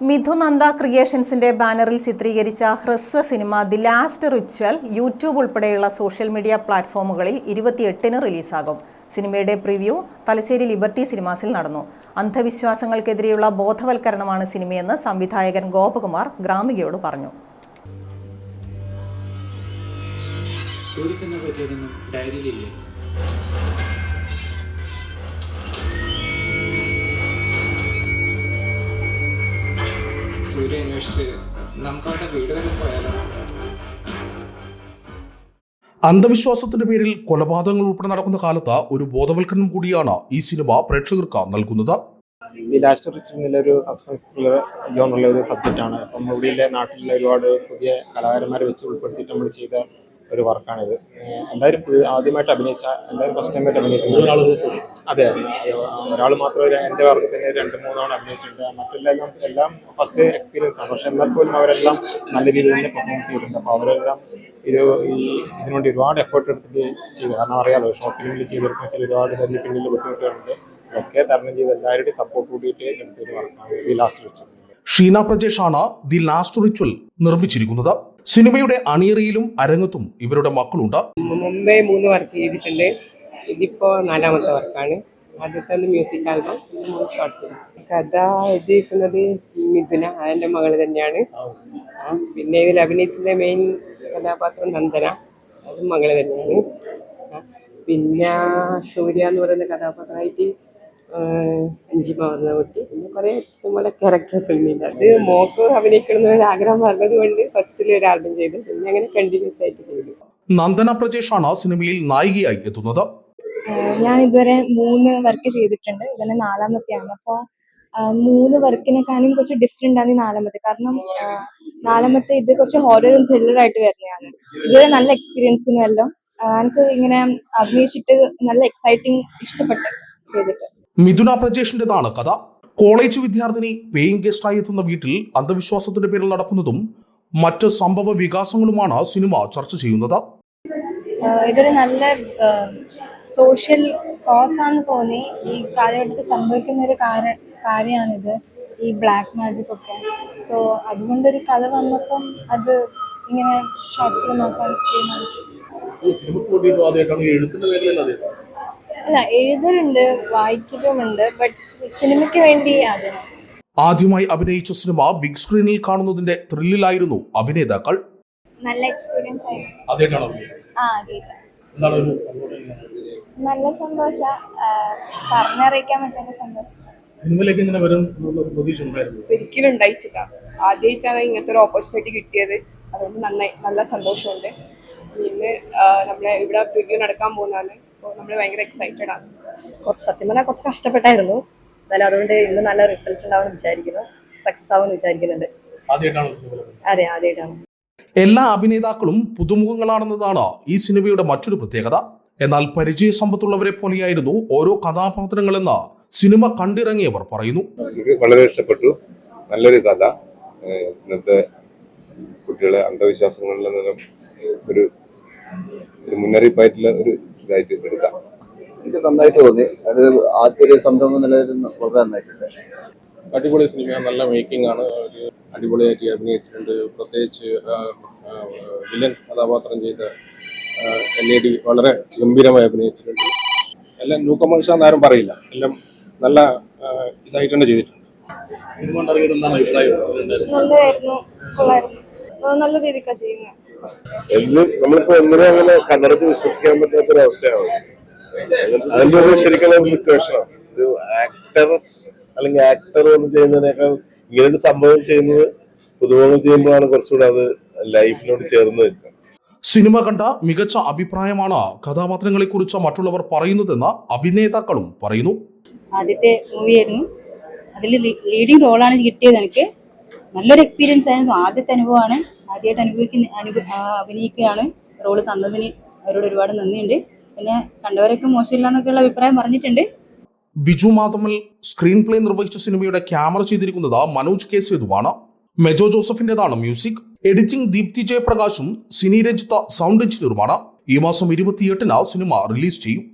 മിഥുനന്ദ ക്രിയേഷൻസിന്റെ ബാനറിൽ ചിത്രീകരിച്ച ഹ്രസ്വ cinema the last ritual YouTube ഉൾപ്പെടെയുള്ള സോഷ്യൽ മീഡിയ പ്ലാറ്റ്ഫോമുകളിൽ ഇരുപത്തിയെട്ടിന് റിലീസാകും. സിനിമയുടെ പ്രിവ്യൂ തലശ്ശേരി ലിബർട്ടി സിനിമാസിൽ നടന്നു. അന്ധവിശ്വാസങ്ങൾക്കെതിരെയുള്ള ബോധവൽക്കരണമാണ് സിനിമയെന്ന് സംവിധായകൻ ഗോപകുമാർ ഗ്രാമികയോട് പറഞ്ഞു. ഡയറിയിലില്ലേ? സൂര്യ അന്വേഷിച്ച് നമുക്കവിടെ വീട് വരെ പോയാലോ? അന്ധവിശ്വാസത്തിന്റെ പേരിൽ കൊലപാതകങ്ങൾ ഉൾപ്പെടെ നടക്കുന്ന കാലത്ത് ഒരു ബോധവൽക്കരണം കൂടിയാണ് ഈ സിനിമ പ്രേക്ഷകർക്ക് നൽകുന്നത്. ലാസ്റ്റ് എന്നുള്ളൊരു സസ്പെൻസ് ത്രില്ലർ ജോണുള്ള ഒരു സബ്ജക്റ്റാണ്. അപ്പം ഇവിടെ നാട്ടിലെ ഒരുപാട് പുതിയ കലാകാരന്മാരെ വെച്ച് ഉൾപ്പെടുത്തിയിട്ട് നമ്മൾ ചെയ്ത ഒരു വർക്കാണിത്. എല്ലാവരും ആദ്യമായിട്ട് അഭിനയിച്ച എല്ലാവരും ഫസ്റ്റ് ടൈമായിട്ട് അഭിനയിക്കുന്നത് അതെ ഒരാൾ മാത്രം ഒരു എന്റെ വർക്ക് തന്നെ രണ്ട് മൂന്നാണ് അഭിനയിച്ചിട്ടുണ്ട്. മറ്റെല്ലാം എല്ലാം ഫസ്റ്റ് എക്സ്പീരിയൻസ് ആണ്. പക്ഷെ എന്നാൽ പോലും അവരെല്ലാം നല്ല രീതിയിൽ തന്നെ പെർഫോം ചെയ്തിട്ടുണ്ട്. അപ്പോൾ അവരെല്ലാം ഇത് ഈ ഇതിനുവേണ്ടി ഒരുപാട് എഫേർട്ട് എടുത്തിട്ട് ചെയ്തു. കാരണം അറിയാലോ ഷോർട്ട് ഫിലിമിൽ ചെയ്തെടുക്കുന്ന ചില ഒരുപാട് പേരിൽ പിന്നിൽ ബുദ്ധിമുട്ടുകളുണ്ട്. ഒക്കെ തരണം ചെയ്ത് എല്ലാവരുടെയും സപ്പോർട്ട് കൂടിയിട്ട് എടുത്തൊരു വർക്കാണ് ഈ ലാസ്റ്റ് വെച്ചത് ഷീന പ്രജേഷ് ആണ് ദി ലാസ്റ്റ് റിച്വൽ നിർമ്മിച്ചിരിക്കുന്നത്. സിനിമയുടെ അണിയറയിലും അരങ്ങത്തും ഇവരുടെ മക്കളുണ്ട്. മുമ്പേ മൂന്ന് വർക്ക് ചെയ്തിട്ടുണ്ട്. ഇതിപ്പോ നാലാമത്തെ വർക്കാണ്. ആദ്യത്തെ മ്യൂസിക് ആൽബം ഷോർട്ട് ഫിലിം കഥ എഴുതിയിരിക്കുന്നത് മിഥുന അതിന്റെ മകൾ തന്നെയാണ്. പിന്നെ ഇതിൽ അഭിനയിച്ചിന്റെ മെയിൻ കഥാപാത്രം നന്ദന അതും മകൾ തന്നെയാണ്. പിന്നെ സൂര്യ എന്ന് പറയുന്ന കഥാപാത്രമായിട്ട് അഞ്ചിമ വന്ന കുട്ടി പിന്നെ കുറേ ഇഷ്ടംപോലെ ക്യാരക്ടേഴ്സ് ഉണ്ട്. അത് മോക്ക് അഭിനയിക്കണം എന്നൊരു ആഗ്രഹം പറഞ്ഞത് കൊണ്ട് ഫസ്റ്റിൽ ഒരു ആൽബം ചെയ്തു. പിന്നെ അങ്ങനെ കണ്ടിന്യൂസ് ആയിട്ട് ചെയ്തു. നന്ദന പ്രജേഷാണ് സിനിമയിൽ നായികയായി എത്തുന്നത്. ഞാൻ ഇതുവരെ മൂന്ന് വർക്ക് ചെയ്തിട്ടുണ്ട്. ഇതന്നെ നാലാമത്തെയാണ്. അപ്പോൾ മൂന്ന് വർക്കിനെക്കാളും കുറച്ച് ഡിഫറെന്റ് ആണ് ഈ നാലാമത്തെ. കാരണം നാലാമത്തെ ഇത് കുറച്ച് ഹോററും ത്രില്ലറായിട്ട് വരുന്നതാണ്. ഇതുവരെ നല്ല എക്സ്പീരിയൻസിനും എല്ലാം ആഹ് എനിക്ക് ഇങ്ങനെ അഭിനയിച്ചിട്ട് നല്ല എക്സൈറ്റിംഗ് ഇഷ്ടപ്പെട്ട് ചെയ്തിട്ട്. മിഥുന പ്രജേഷിന്റേതാണ് കഥ. കോളേജ് വിദ്യാർത്ഥിനി പേയിങ് ഗസ്റ്റായി എത്തുന്ന വീട്ടിൽ അന്ധവിശ്വാസത്തിന്റെ പേരിൽ നടക്കുന്നതും മറ്റ് സംഭവ വികാസങ്ങളുമാണ് സിനിമ ചർച്ച ചെയ്യുന്നത്. ഇതൊരു നല്ല സോഷ്യൽ കോസാന്ന് തോന്നി. ഈ കാലഘട്ടത്തിൽ സംഭവിക്കുന്ന ഒരു കാര- കാര്യമാണിത് ഈ ബ്ലാക്ക് മാജിക് ഒക്കെ. സോ അതുകൊണ്ടൊരു കഥ വന്നപ്പം അത് ഇങ്ങനെ ഷോർട്ട് ഫിലിം ആക്കാൻ തീരുമാനിച്ചു. അല്ല എഴുതലുണ്ട് വായിക്കലുമുണ്ട് ബട്ട് സിനിമയ്ക്ക് വേണ്ടി അത് ആദ്യമായി അഭിനയിച്ച സിനിമ ബിഗ് സ്ക്രീനിൽ കാണുന്നതിന്റെ ത്രില്ലിലായിരുന്നു അഭിനേതാക്കൾ. നല്ല എക്സ്പീരിയൻസ് ആയിരുന്നു. ആ നല്ല സന്തോഷ. പറഞ്ഞറിയിക്കാൻ പറ്റുന്ന സന്തോഷം. സിനിമയിലേക്ക് ഇങ്ങനെ വരും പ്രതീക്ഷ ഉണ്ടായിരുന്നു? ഒരിക്കലും ഉണ്ടായിട്ടില്ല. ആദ്യമായിട്ടാണ് ഇങ്ങനത്തെ ഒരു ഓപ്പർച്യൂണിറ്റി കിട്ടിയത്. അതുകൊണ്ട് നന്നായി നല്ല സന്തോഷമുണ്ട്. ഇന്ന് നമ്മളെ ഇവിടെ പ്രിവ്യൂ നടക്കാൻ പോകുന്നതാണ്. അപ്പോൾ നമ്മൾ ഭയങ്കര എക്സൈറ്റഡ് ആണ്. കുറച്ച് സത്യം പറഞ്ഞാൽ കുറച്ച് കഷ്ടപ്പെട്ടായിരുന്നു. എന്നാലും അതുകൊണ്ട് ഇന്ന് നല്ല റിസൾട്ട് ഉണ്ടാവുമെന്ന് വിചാരിക്കുന്നു. സക്സസ് ആവുമെന്ന് വിചാരിക്കുന്നുണ്ട്. അതെ ആദ്യമായിട്ടാണ്. എല്ലാ അഭിനേതാക്കളും പുതുമുഖങ്ങളാണെന്നതാണ് ഈ സിനിമയുടെ മറ്റൊരു പ്രത്യേകത. എന്നാൽ പരിചയ സമ്പത്തുള്ളവരെ പോലെയായിരുന്നു ഓരോ കഥാപാത്രങ്ങളെന്ന് സിനിമ കണ്ടിറങ്ങിയവർ പറയുന്നു. വളരെ ഇഷ്ടപ്പെട്ടു. നല്ലൊരു കഥ. ഇന്നത്തെ കുട്ടികളെ അന്ധവിശ്വാസങ്ങളിൽ നിന്നും ഒരു ഒരു മുന്നറിയിപ്പായിട്ടുള്ള ഒരു ഇതായിട്ട് എടുക്കാം. എനിക്ക് നന്നായിട്ട് തോന്നി. അത് ആദ്യ ഒരു സംരംഭം നിലയിൽ വളരെ നന്നായിട്ടുണ്ട്. അടിപൊളി സിനിമ നല്ല മേക്കിംഗ് ആണ് ഒരു അടിപൊളിയായിട്ട് അഭിനയിച്ചിട്ടുണ്ട്. പ്രത്യേകിച്ച് വില്ലൻ കഥാപാത്രം ചെയ്ത എൽ എ ഡി വളരെ ഗംഭീരമായി അഭിനയിച്ചിട്ടുണ്ട്. എല്ലാം ന്യൂ കമേഴ്സ് ആണെന്ന് ആരും പറയില്ല. എല്ലാം നല്ല ഇതായിട്ടാണ് ചെയ്തിട്ടുണ്ട്. നല്ല രീതിക്കാണ് ചെയ്യുന്നത് എന്നും നമ്മളിപ്പോ എങ്ങനെ അങ്ങനെ കണ്ണടച്ച് വിശ്വസിക്കാൻ പറ്റാത്ത ഒരു അവസ്ഥയാണ് അതിന്റെ ഒരു ശരിക്കുള്ള ഒരു ആക്ടർസ് അല്ലെങ്കിൽ ആക്ടർ വന്ന് ചെയ്യുന്നതിനേക്കാൾ ഇങ്ങനെ ഒരു സംഭവം ചെയ്യുന്നത് പുതുമുഖം ചെയ്യുമ്പോഴാണ് കുറച്ചുകൂടെ അത് ലൈഫിനോട് ചേർന്ന് നിൽക്കുക. സിനിമ കണ്ട മികച്ച അഭിപ്രായമാണ് കഥാപാത്രങ്ങളെ കുറിച്ച് മറ്റുള്ളവർ പറയുന്നതെന്ന് അഭിനേതാക്കളും പറയുന്നു. ആദ്യത്തെ മൂവിയായിരുന്നു അതിൽ ലീഡിങ് റോളാണ് കിട്ടിയത് എനിക്ക്. നല്ലൊരു എക്സ്പീരിയൻസ് ആയിരുന്നു. ആദ്യത്തെ അനുഭവമാണ്. ആദ്യമായിട്ട് അനുഭവിക്കുന്ന അനുഭവ അഭിനയിക്കുകയാണ്. റോൾ തന്നതിന് അവരോട് ഒരുപാട് നന്ദിയുണ്ട്. പിന്നെ കണ്ടവരൊക്കെ മോശമില്ല എന്നൊക്കെയുള്ള അഭിപ്രായം പറഞ്ഞിട്ടുണ്ട്. ബിജു മാധമൽ സ്ക്രീൻ പ്ലേ നിർവഹിച്ച സിനിമയുടെ ക്യാമറ ചെയ്തിരിക്കുന്നത് മനോജ് കെ സേതുവാണ്. മെജോ ജോസഫിന്റേതാണ് മ്യൂസിക് എഡിറ്റിംഗ് ദീപ്തി ജയപ്രകാശും സിനി രഞ്ജിത്ത സൗണ്ട് എഞ്ചിനീയറുമാണ് ഈ മാസം ഇരുപത്തിയെട്ടിന് സിനിമ റിലീസ് ചെയ്യും.